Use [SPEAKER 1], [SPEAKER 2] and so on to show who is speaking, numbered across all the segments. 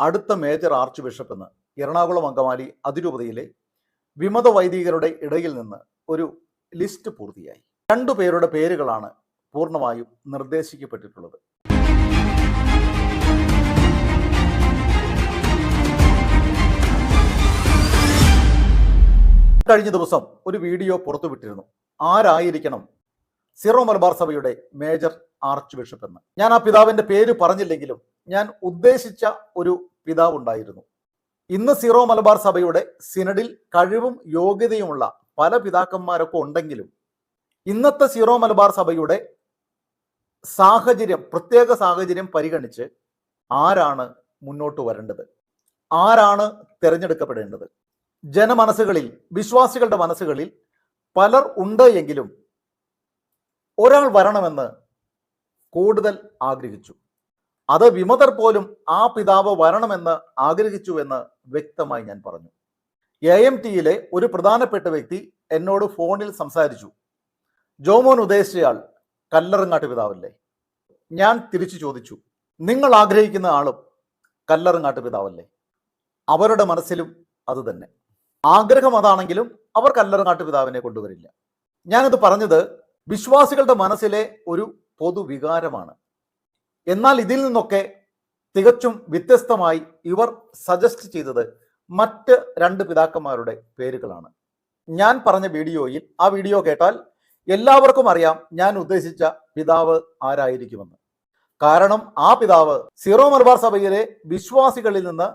[SPEAKER 1] അടുത്ത major arch bishop എന്ന് എറണാകുളം അങ്കമാലി അതിരൂപതയിലെ വിമത വൈദികരുടെ ഇടയിൽ നിന്ന് ഒരു ലിസ്റ്റ് പൂർത്തിയായി. രണ്ടു പേരുടെ പേരുകളാണ് പൂർണമായും നിർദ്ദേശിക്കപ്പെട്ടിട്ടുള്ളത്. കഴിഞ്ഞ ദിവസം ഒരു വീഡിയോ പുറത്തുവിട്ടിരുന്നു. ആരായിരിക്കണം സിറോ മലബാർ സഭയുടെ മേജർ ആർച്ച് ബിഷപ്പ് എന്ന്. ഞാൻ ആ പിതാവിന്റെ പേര് പറഞ്ഞില്ലെങ്കിലും ഞാൻ ഉദ്ദേശിച്ച ഒരു പിതാവ് ഉണ്ടായിരുന്നു ഇന്ന് സീറോ മലബാർ സഭയുടെ സിനഡിൽ കഴിവും യോഗ്യതയുമുള്ള പല പിതാക്കന്മാരൊക്കെ ഉണ്ടെങ്കിലും ഇന്നത്തെ സീറോ മലബാർ സഭയുടെ സാഹചര്യം പ്രത്യേക സാഹചര്യം പരിഗണിച്ച് ആരാണ് മുന്നോട്ട് വരേണ്ടത്? ആരാണ് തിരഞ്ഞെടുക്കപ്പെടേണ്ടത്? ജനമനസ്സുകളിൽ വിശ്വാസികളുടെ മനസ്സുകളിൽ പലർ ഉണ്ട് എങ്കിലും ഒരാൾ വരണമെന്ന് കൂടുതൽ ആഗ്രഹിച്ചു. അത് വിമതർ പോലും ആ പിതാവ് വരണമെന്ന് ആഗ്രഹിച്ചുവെന്ന് വ്യക്തമായി ഞാൻ പറഞ്ഞു. എ എം ടിയിലെ ഒരു പ്രധാനപ്പെട്ട വ്യക്തി എന്നോട് ഫോണിൽ സംസാരിച്ചു. ജോമോൻ ഉദ്ദേശിച്ചയാൾ കല്ലറങ്ങാട്ട് പിതാവല്ലേ? ഞാൻ തിരിച്ചു ചോദിച്ചു. നിങ്ങൾ ആഗ്രഹിക്കുന്ന ആളും കല്ലറങ്ങാട്ട് പിതാവല്ലേ? അവരുടെ മനസ്സിലും അത് തന്നെ. ആഗ്രഹം അതാണെങ്കിലും അവർ കല്ലറങ്ങാട്ട് പിതാവിനെ കൊണ്ടുവരില്ല. ഞാനത് പറഞ്ഞത് വിശ്വാസികളുടെ മനസ്സിലെ ഒരു പൊതുവികാരമാണ്. എന്നാൽ ഇതിൽ നിന്നൊക്കെ തികച്ചും വ്യത്യസ്തമായി ഇവർ സജസ്റ്റ് ചെയ്തത് മറ്റ് രണ്ട് പിതാക്കന്മാരുടെ പേരുകളാണ്. ഞാൻ പറഞ്ഞ വീഡിയോയിൽ ആ വീഡിയോ കേട്ടാൽ എല്ലാവർക്കും അറിയാം ഞാൻ ഉദ്ദേശിച്ച പിതാവ് ആരായിരിക്കുമെന്ന്. കാരണം ആ പിതാവ് സീറോ മലബാർ സഭയിലെ വിശ്വാസികളിൽ നിന്ന്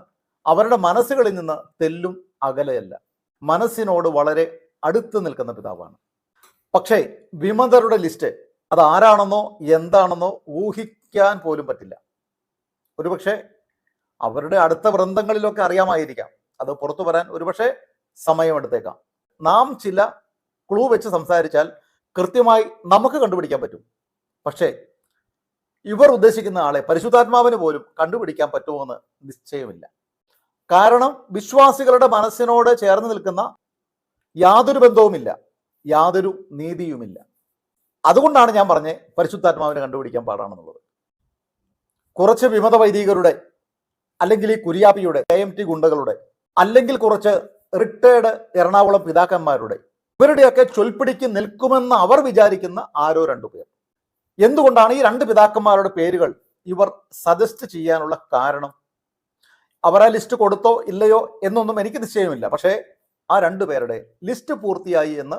[SPEAKER 1] അവരുടെ മനസ്സുകളിൽ നിന്ന് തെല്ലും അകലെയല്ല. മനസ്സിനോട് വളരെ അടുത്ത് നിൽക്കുന്ന പിതാവാണ്. പക്ഷേ വിമതരുടെ ലിസ്റ്റ് അത് ആരാണെന്നോ എന്താണെന്നോ ഊഹിക്കാൻ പോലും പറ്റില്ല. ഒരുപക്ഷെ അവരുടെ അടുത്ത വൃന്ദങ്ങളിലൊക്കെ അറിയാമായിരിക്കാം. അത് പുറത്തു വരാൻ ഒരുപക്ഷെ സമയമെടുത്തേക്കാം. നാം ചില ക്ലൂ വെച്ച് സംസാരിച്ചാൽ കൃത്യമായി നമുക്ക് കണ്ടുപിടിക്കാൻ പറ്റും. പക്ഷേ ഇവർ ഉദ്ദേശിക്കുന്ന ആളെ പരിശുദ്ധാത്മാവിന് പോലും കണ്ടുപിടിക്കാൻ പറ്റുമെന്ന് നിശ്ചയമില്ല. കാരണം വിശ്വാസികളുടെ മനസ്സിനോട് ചേർന്ന് നിൽക്കുന്ന യാതൊരു ബന്ധവുമില്ല യാതൊരു നീതിയുമില്ല. അതുകൊണ്ടാണ് ഞാൻ പറഞ്ഞ് പരിശുദ്ധാത്മാവിനെ കണ്ടുപിടിക്കാൻ പാടാണെന്നുള്ളത്. കുറച്ച് വിമത വൈദികരുടെ അല്ലെങ്കിൽ ഈ കുര്യാപ്പിയുടെ കെ എം ടി ഗുണ്ടകളുടെ അല്ലെങ്കിൽ കുറച്ച് റിട്ടയർഡ് എറണാകുളം പിതാക്കന്മാരുടെ ഇവരുടെയൊക്കെ ചൊൽപ്പിടിക്ക് നിൽക്കുമെന്ന് അവർ വിചാരിക്കുന്ന ആരോ രണ്ടു പേർ. എന്തുകൊണ്ടാണ് ഈ രണ്ട് പിതാക്കന്മാരുടെ പേരുകൾ ഇവർ സജസ്റ്റ് ചെയ്യാനുള്ള കാരണം? അവർ ആ ലിസ്റ്റ് കൊടുത്തോ ഇല്ലയോ എന്നൊന്നും എനിക്ക് നിശ്ചയമില്ല. പക്ഷേ ആ രണ്ടു പേരുടെ ലിസ്റ്റ് പൂർത്തിയായി എന്ന്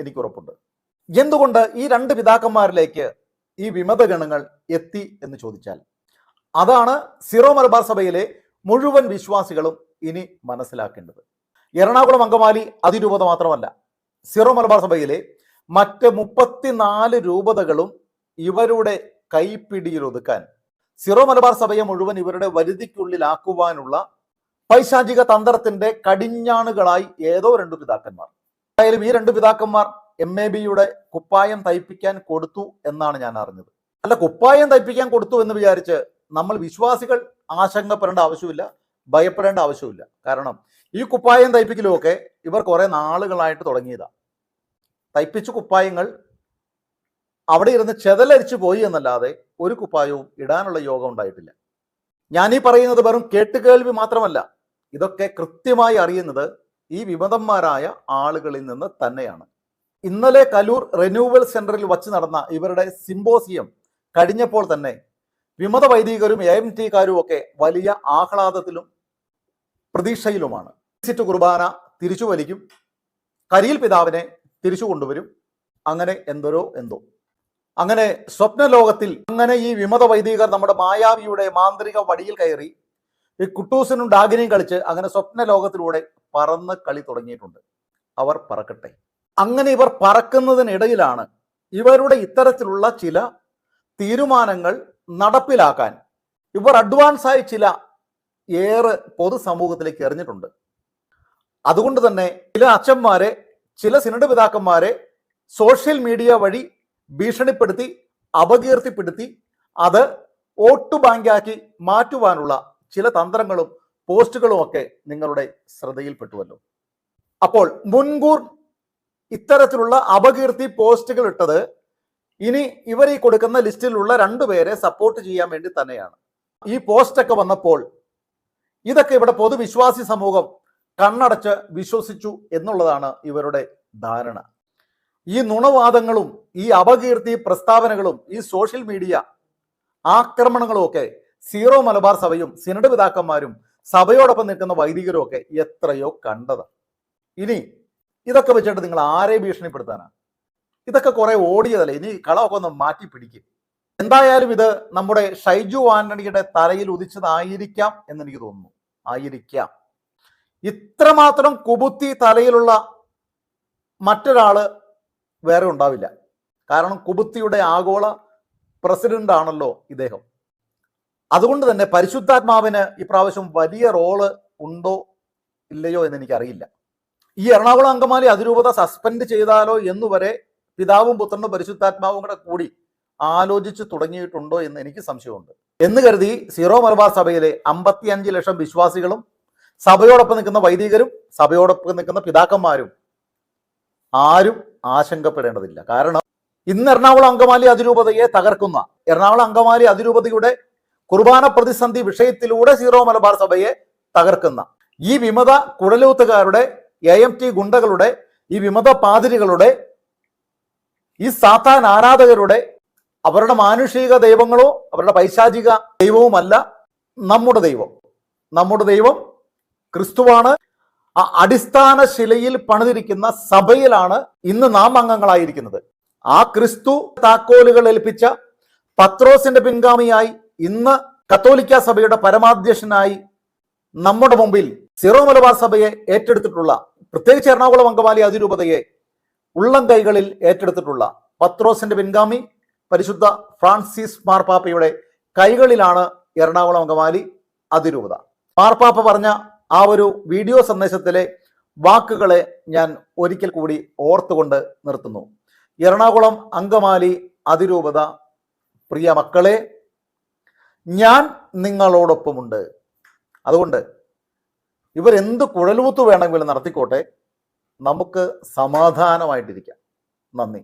[SPEAKER 1] എനിക്ക് ഉറപ്പുണ്ട്. എന്തുകൊണ്ട് ഈ രണ്ട് പിതാക്കന്മാരിലേക്ക് ഈ വിമത ഗണങ്ങൾ എത്തി എന്ന് ചോദിച്ചാൽ? അതാണ് സിറോ മലബാർ സഭയിലെ മുഴുവൻ വിശ്വാസികളും ഇനി മനസ്സിലാക്കേണ്ടത്. എറണാകുളം അങ്കമാലി അതിരൂപത മാത്രമല്ല സിറോ മലബാർ സഭയിലെ മറ്റ് മുപ്പത്തിനാല് രൂപതകളും ഇവരുടെ കൈപ്പിടിയിൽ ഒതുക്കാൻ സിറോ മലബാർ സഭയെ മുഴുവൻ ഇവരുടെ വരുതിക്കുള്ളിലാക്കുവാനുള്ള പൈശാചിക തന്ത്രത്തിന്റെ കടിഞ്ഞാണുകളായി ഏതോ രണ്ടു പിതാക്കന്മാർ. എന്തായാലും ഈ രണ്ട് പിതാക്കന്മാർ എം എ ബിയുടെ കുപ്പായം തയ്പ്പിക്കാൻ കൊടുത്തു എന്നാണ് ഞാൻ അറിഞ്ഞത്. അല്ല കുപ്പായം തയ്പ്പിക്കാൻ കൊടുത്തു എന്ന് വിചാരിച്ച് നമ്മൾ വിശ്വാസികൾ ആശങ്കപ്പെടേണ്ട ആവശ്യമില്ല ഭയപ്പെടേണ്ട ആവശ്യമില്ല. കാരണം ഈ കുപ്പായം തയ്പ്പിക്കലുമൊക്കെ ഇവർ കുറെ നാളുകളായിട്ട് തുടങ്ങിയതാണ് തയ്പ്പിച്ച കുപ്പായങ്ങൾ അവിടെ ഇരുന്ന് ചെതലരിച്ചു പോയി എന്നല്ലാതെ ഒരു കുപ്പായവും ഇടാനുള്ള യോഗം ഉണ്ടായിട്ടില്ല. ഞാൻ ഈ പറയുന്നത് വെറും കേട്ടുകേൾവി മാത്രമല്ല ഇതൊക്കെ കൃത്യമായി അറിയുന്നത് ഈ വിമതന്മാരായ ആളുകളിൽ നിന്ന് തന്നെയാണ്. ഇന്നലെ കലൂർ റെന്യൂവൽ സെന്ററിൽ വച്ച് നടന്ന ഇവരുടെ സിംബോസിയം കഴിഞ്ഞപ്പോൾ തന്നെ വിമത വൈദികരും എ എം ടിക്കാരും ഒക്കെ വലിയ ആഹ്ലാദത്തിലും പ്രതീക്ഷയിലുമാണ്. സിറ്റ് കുർബാന തിരിച്ചു വലിക്കും. കരിയിൽ പിതാവിനെ തിരിച്ചു കൊണ്ടുവരും. അങ്ങനെ എന്തോരോ എന്തോ. അങ്ങനെ സ്വപ്ന ലോകത്തിൽ അങ്ങനെ ഈ വിമത വൈദികർ നമ്മുടെ മായാവിയുടെ മാന്ത്രിക വടിയിൽ കയറി ഈ കുട്ടൂസിനും ഡാഗിനെയും കളിച്ച് അങ്ങനെ സ്വപ്ന ലോകത്തിലൂടെ പറന്ന് കളി തുടങ്ങിയിട്ടുണ്ട്. അവർ പറക്കട്ടെ. അങ്ങനെ ഇവർ പറക്കുന്നതിനിടയിലാണ് ഇവരുടെ ഇത്തരത്തിലുള്ള ചില തീരുമാനങ്ങൾ നടപ്പിലാക്കാൻ ഇവർ അഡ്വാൻസായി ചില ഏറെ പൊതുസമൂഹത്തിലേക്ക് എറിഞ്ഞിട്ടുണ്ട്. അതുകൊണ്ട് തന്നെ ചില അച്ഛന്മാരെ ചില സിനഡ് പിതാക്കന്മാരെ സോഷ്യൽ മീഡിയ വഴി ഭീഷണിപ്പെടുത്തി അപകീർത്തിപ്പെടുത്തി അത് വോട്ട് ബാങ്കാക്കി മാറ്റുവാനുള്ള ചില തന്ത്രങ്ങളും പോസ്റ്റുകളും ഒക്കെ നിങ്ങളുടെ ശ്രദ്ധയിൽപ്പെട്ടുവല്ലോ അപ്പോൾ മുൻകൂർ ഇത്തരത്തിലുള്ള അപകീർത്തി പോസ്റ്റുകൾ ഇട്ടത് ഇനി ഇവർ ഈ കൊടുക്കുന്ന ലിസ്റ്റിലുള്ള രണ്ടുപേരെ സപ്പോർട്ട് ചെയ്യാൻ വേണ്ടി തന്നെയാണ്. ഈ പോസ്റ്റൊക്കെ വന്നപ്പോൾ ഇതൊക്കെ ഇവിടെ പൊതുവിശ്വാസി സമൂഹം കണ്ണടച്ച് വിശ്വസിച്ചു എന്നുള്ളതാണ് ഇവരുടെ ധാരണ. ഈ നുണവാദങ്ങളും ഈ അപകീർത്തി പ്രസ്താവനകളും ഈ സോഷ്യൽ മീഡിയ ആക്രമണങ്ങളും ഒക്കെ സീറോ മലബാർ സഭയും സിനഡ് പിതാക്കന്മാരും സഭയോടൊപ്പം നിൽക്കുന്ന വൈദികരും ഒക്കെ എത്രയോ കണ്ടത് ഇനി ഇതൊക്കെ വെച്ചിട്ട് നിങ്ങൾ ആരെ ഭീഷണിപ്പെടുത്താനാണ്? ഇതൊക്കെ കുറെ ഓടിയതല്ലേ? ഇനി കളമൊക്കെ ഒന്ന് മാറ്റി പിടിക്കും. എന്തായാലും ഇത് നമ്മുടെ ഷൈജു ആന്റണിയുടെ തലയിൽ ഉദിച്ചതായിരിക്കാം എന്ന് എനിക്ക് തോന്നുന്നു. ആയിരിക്കാം. ഇത്രമാത്രം കുബുത്തി തലയിലുള്ള മറ്റൊരാൾ വേറെ ഉണ്ടാവില്ല. കാരണം കുബുത്തിയുടെ ആഗോള പ്രസിഡന്റ് ആണല്ലോ ഇദ്ദേഹം. അതുകൊണ്ട് തന്നെ പരിശുദ്ധാത്മാവിന് ഇപ്രാവശ്യം വലിയ റോൾ ഉണ്ടോ ഇല്ലയോ എന്ന് എനിക്കറിയില്ല. ഈ എറണാകുളം അങ്കമാലി അതിരൂപത സസ്പെൻഡ് ചെയ്താലോ എന്നുവരെ പിതാവും പുത്രനും പരിശുദ്ധാത്മാവും കൂടെ കൂടി ആലോചിച്ചു തുടങ്ങിയിട്ടുണ്ടോ എന്ന് എനിക്ക് സംശയമുണ്ട്. എന്ന് കരുതി സീറോ മലബാർ സഭയിലെ അമ്പത്തിയഞ്ച് ലക്ഷം വിശ്വാസികളും സഭയോടൊപ്പം നിൽക്കുന്ന വൈദികരും സഭയോടൊപ്പം നിൽക്കുന്ന പിതാക്കന്മാരും ആരും ആശങ്കപ്പെടേണ്ടതില്ല. കാരണം ഇന്ന് എറണാകുളം അങ്കമാലി അതിരൂപതയെ തകർക്കുന്ന എറണാകുളം അങ്കമാലി അതിരൂപതയുടെ കുർബാന പ്രതിസന്ധി വിഷയത്തിലൂടെ സീറോ മലബാർ സഭയെ തകർക്കുന്ന ഈ വിമത കുഴലൂത്തുകാരുടെ എ എം ടി ഗുണ്ടകളുടെ ഈ വിമത പാതിരികളുടെ ഈ സാത്താൻ ആരാധകരുടെ അവരുടെ മാനുഷിക ദൈവങ്ങളോ അവരുടെ പൈശാചിക ദൈവവുമല്ല നമ്മുടെ ദൈവം. നമ്മുടെ ദൈവം ക്രിസ്തുവാണ്. ആ അടിസ്ഥാന ശിലയിൽ പണിതിരിക്കുന്ന സഭയിലാണ് ഇന്ന് നാം അംഗങ്ങളായിരിക്കുന്നത്. ആ ക്രിസ്തു താക്കോലുകൾ ഏൽപ്പിച്ച പത്രോസിന്റെ പിൻഗാമിയായി ഇന്ന് കത്തോലിക്ക സഭയുടെ പരമാധ്യക്ഷനായി നമ്മുടെ മുമ്പിൽ സിറോ മലബാർ സഭയെ ഏറ്റെടുത്തിട്ടുള്ള പ്രത്യേകിച്ച് എറണാകുളം അങ്കമാലി അതിരൂപതയെ ഉള്ളം കൈകളിൽ ഏറ്റെടുത്തിട്ടുള്ള പത്രോസിന്റെ പിൻഗാമി പരിശുദ്ധ ഫ്രാൻസിസ് മാർപ്പാപ്പയുടെ കൈകളിലാണ് എറണാകുളം അങ്കമാലി അതിരൂപത. മാർപ്പാപ്പ പറഞ്ഞ ആ ഒരു വീഡിയോ സന്ദേശത്തിലെ വാക്കുകളെ ഞാൻ ഒരിക്കൽ കൂടി ഓർത്തുകൊണ്ട് നിർത്തുന്നു. എറണാകുളം അങ്കമാലി അതിരൂപത പ്രിയ മക്കളെ ഞാൻ നിങ്ങളോടൊപ്പമുണ്ട്. അതുകൊണ്ട് ഇവരെന്ത് കുഴലൂത്ത് വേണമെങ്കിലും നടത്തിക്കോട്ടെ നമുക്ക് സമാധാനമായിട്ടിരിക്കാം. നന്ദി.